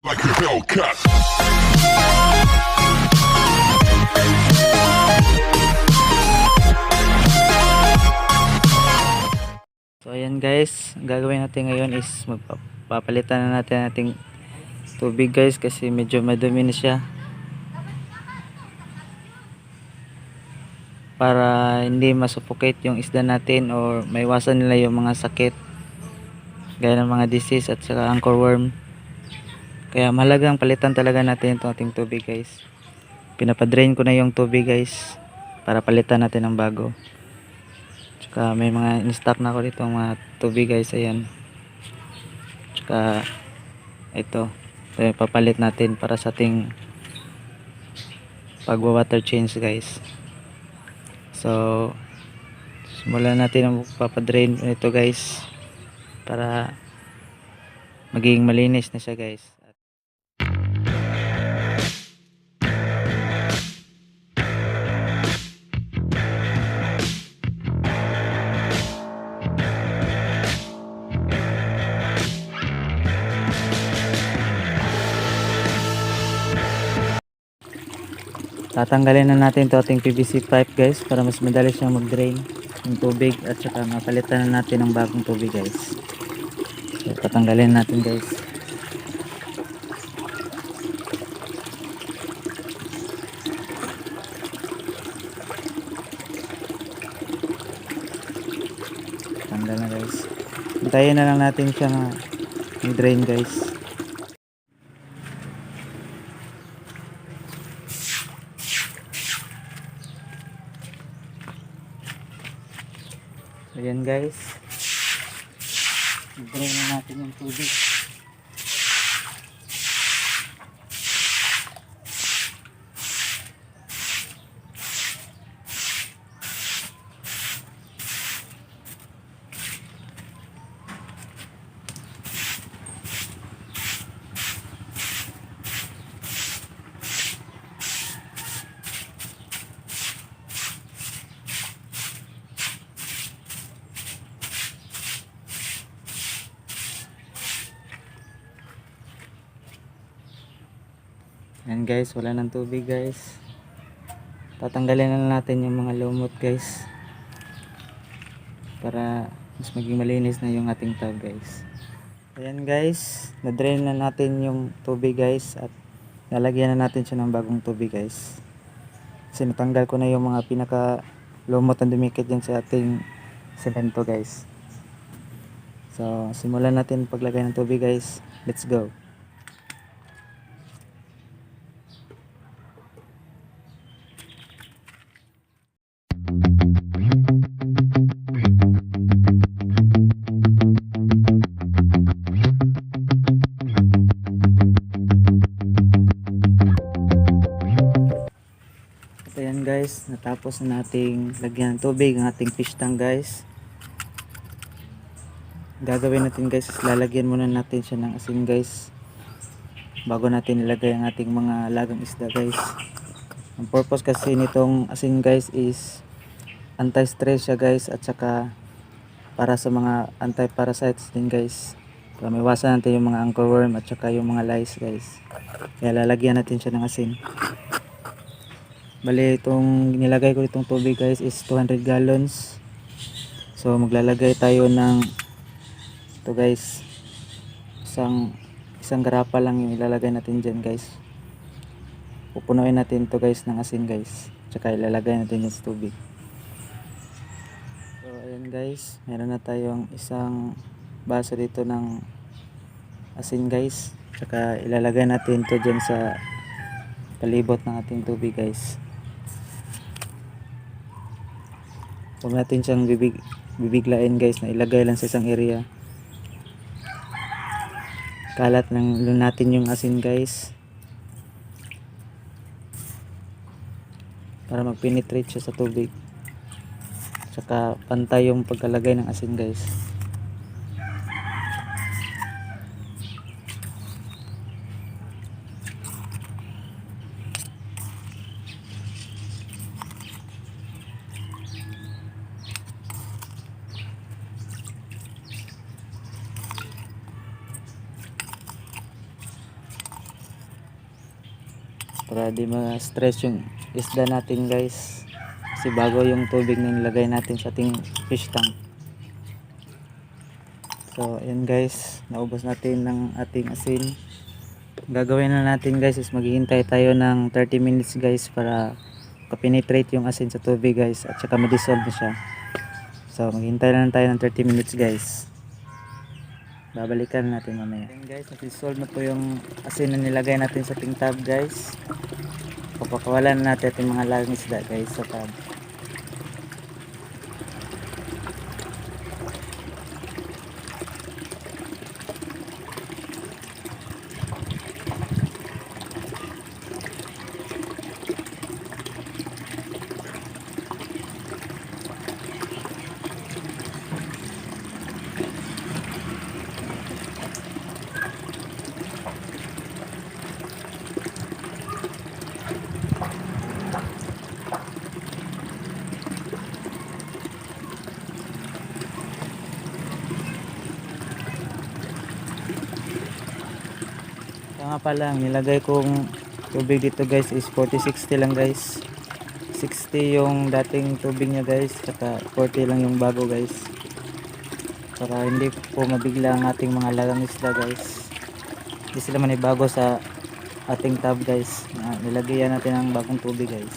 like a Hellcat. So ayan guys, gagawin natin ngayon is magpapalitan na natin ating tubig guys kasi medyo madumi na siya. Para hindi masuffocate yung isda natin or maiwasan nila yung mga sakit gaya ng mga disease at saka anchor worm. Kaya mahalagang palitan talaga natin itong ating tubig guys. Pinapadrain ko na yung tubig guys para palitan natin ng bago. Tsaka may mga in-stock na ako dito mga tubig guys. Ayan. Tsaka ito. Ito yung papalit natin para sa ating pagwa-water change guys. So simulan natin ang papadrain nito guys para magiging malinis na siya guys. Tatanggalin na natin to ating PVC pipe guys para mas madali siyang mag-drain ng tubig at saka mapalitan na natin ng bagong tubig guys. So tatanggalin natin guys. Tanggal na guys. Hintayin na lang natin siya mag-drain guys. Ayan guys. I-drain na natin yung tubig. Ayan guys, wala ng tubig guys. Tatanggalin na natin yung mga lumot guys. Para mas maging malinis na yung ating tub guys. Ayan guys, na-drain na natin yung tubig guys at lalagyan na natin siya ng bagong tubig guys. Kasi ko na yung mga pinaka lumot na dumikit dyan sa ating semento guys. So, simulan natin paglagay ng tubig guys. Let's go. At ayan guys, natapos na nating lagyan tubig ang ating fish tank guys. Gagawin natin guys lalagyan muna natin siya ng asin guys. Bago natin ilagay ang ating mga lagang isda guys. Ang purpose kasi nitong asin guys is anti-stress siya guys at saka para sa mga anti-parasites din guys. Para maiwasan natin yung mga anchor worm at saka yung mga lice guys. Kaya lalagyan natin siya ng asin. Bali, itong nilagay ko itong tubig guys is 200 gallons. So, maglalagay tayo ng ito guys. Isang isang garapa lang yung ilalagay natin dyan guys. Pupunuin natin to guys ng asin guys. Tsaka ilalagay natin yung tubig. So, ayan guys. Meron na tayong isang baso dito ng asin guys. Tsaka ilalagay natin to dyan sa palibot ng ating tubig guys. Huwag natin siyang bibig, bibiglain guys na ilagay lang sa isang area. Kalat lang natin yung asin guys. Para mag-penetrate siya sa tubig. Tsaka pantay yung pagkalagay ng asin guys. Para di ma-stress yung isda natin guys. Kasi bago yung tubig na nilagay natin sa ating fish tank. So yun guys. Naubos natin ng ating asin. Gagawin na natin guys is maghihintay tayo ng 30 minutes guys para kapenetrate yung asin sa tubig guys. At saka ma-dissolve na siya. So maghihintay lang tayo ng 30 minutes guys babalikan natin mamaya. Ayan guys na-dissolve na po yung asin na nilagay natin sa ating tab guys. Papakawalan na natin ating mga lagang isda guys sa tab Kaya nga pala, ang nilagay kong tubig dito guys is 40-60 lang guys. 60 yung dating tubig niya guys, saka 40 lang yung bago guys. Para hindi po mabigla ang ating mga lagang isda guys. Hindi sila manibago sa ating tab guys. Nilagyan natin ng bagong tubig guys.